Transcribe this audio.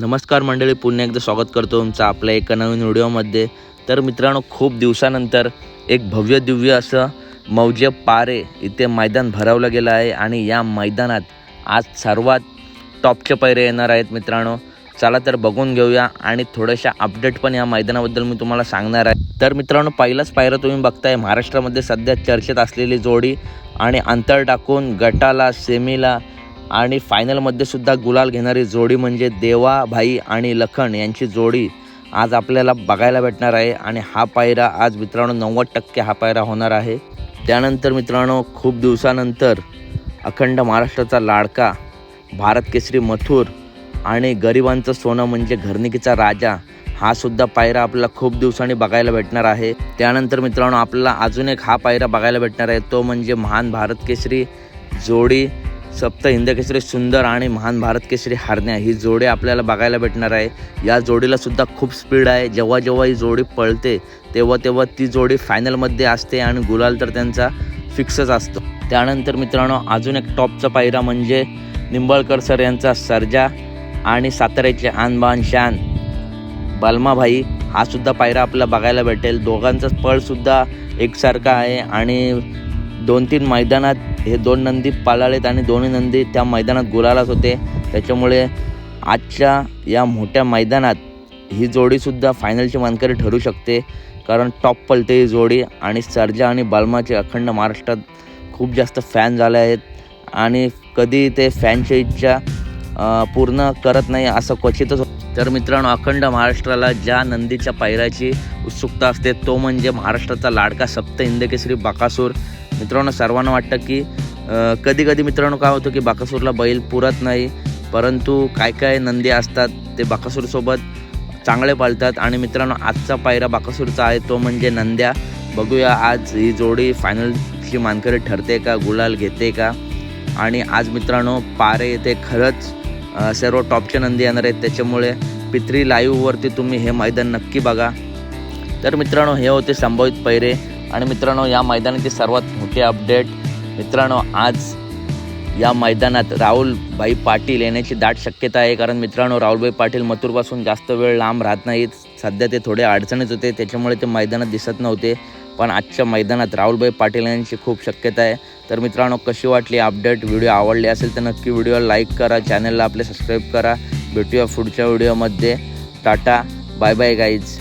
नमस्कार मंडळी पुन्हा एकदा स्वागत करतो तुमचं आपल्या एका नवीन व्हिडिओमध्ये. तर मित्रांनो खूप दिवसानंतर एक भव्य दिव्य असं मौजे पारे इथे मैदान भरवलं गेलं आहे आणि या मैदानात आज सर्वात टॉपचे पैरे येणार आहेत मित्रांनो. चला तर बघून घेऊया आणि थोड्याशा अपडेट पण या मैदानाबद्दल मी तुम्हाला सांगणार आहे. तर मित्रांनो पहिलाच पायरं तुम्ही बघताय महाराष्ट्रामध्ये सध्या चर्चेत असलेली जोडी आणि अंतर टाकून गटाला सेमीला आणि फायनलमध्ये सुद्धा गुलाल घेणारी जोडी म्हणजे देवा भाई आणि लखन यांची जोडी आज आपल्याला बघायला भेटणार आहे. आणि हा पायरा आज मित्रांनो नव्वद टक्के हा पायरा होणार आहे. त्यानंतर मित्रांनो खूप दिवसानंतर अखंड महाराष्ट्राचा लाडका भारत केसरी मथुर आणि गरिबांचं सोनं म्हणजे घरनिकीचा राजा हा सुद्धा पायरा आपल्याला खूप दिवसांनी बघायला भेटणार आहे. त्यानंतर मित्रांनो आपल्याला अजून एक हा पायरा बघायला भेटणार आहे. तो म्हणजे महान भारत केसरी जोडी सप्त हिंदकेसरी सुंदर आणि महान भारत केसरी हारण्या. ही जोडी आपल्याला बघायला भेटणार आहे. या जोडीला सुद्धा खूप स्पीड आहे. जेव्हा जेव्हा ही जोडी पळते तेव्हा तेव्हा ती जोडी फायनलमध्ये असते आणि गुलाल तर त्यांचा फिक्सच असतो. त्यानंतर मित्रांनो अजून एक टॉपचा पायरा म्हणजे निंबाळकर सर यांचा सर्जा आणि साताऱ्याचे आनबान शान. बलमाभाई हा सुद्धा पायरा आपल्याला बघायला भेटेल. दोघांचा पळसुद्धा एकसारखा आहे आणि दोन तीन मैदानात हे दोन नंदी पाळालेत आणि दोन्ही नंदी त्या मैदानात गुलालाच होते. त्याच्यामुळे आजच्या या मोठ्या मैदानात ही जोडीसुद्धा फायनलची मानकरी ठरू शकते. कारण टॉप पलते ही जोडी आणि सर्जा आणि बालमाचे अखंड महाराष्ट्रात खूप जास्त फॅन झाले आहेत. आणि कधी ते फॅनच्या इच्छा पूर्ण करत नाही असं क्वचितच तर मित्रांनो अखंड महाराष्ट्राला ज्या नंदीच्या पायऱ्याची उत्सुकता असते तो म्हणजे महाराष्ट्राचा लाडका सप्त इंदकेसरी बाकासूर. मित्रांनो सर्वांना वाटतं की कधी कधी मित्रांनो काय होतं की बाकासूरला बैल पुरत नाही परंतु काय काय नंदी असतात ते बाकासूरसोबत चांगले पाळतात. आणि मित्रांनो आजचा पायरा बाकासूरचा आहे तो म्हणजे नंद्या. बघूया आज ही जोडी फायनलची मानकरी ठरते का गुलाल घेते का? आणि आज मित्रांनो पारे येथे खरंच सर्व टॉपचे नंदी येणार आहेत. त्याच्यामुळे पित्री लाईव्हवरती तुम्ही हे मैदान नक्की बघा. तर मित्रांनो हे होते संभावित पैरे. आणि मित्रांनो या मैदानाची सर्वात मोठी अपडेट मित्रांनो आज या मैदानात राहुलभाई पाटील येण्याची दाट शक्यता आहे. कारण मित्रांनो राहुलभाई पाटील मथुरपासून जास्त वेळ लांब राहत नाहीत. सध्या ते थोडे अडचणीत होते. त्याच्यामुळे ते मैदानात दिसत नव्हते. पण आजच्या मैदानात राहुलभाई पाटील यांची खूप शक्यता आहे. तर मित्रांनो कशी वाटली अपडेट व्हिडिओ आवडली असेल तर नक्की व्हिडिओला लाईक करा. चॅनलला आपले सबस्क्राईब करा. भेटूया पुढच्या व्हिडिओमध्ये. टाटा. Bye bye guys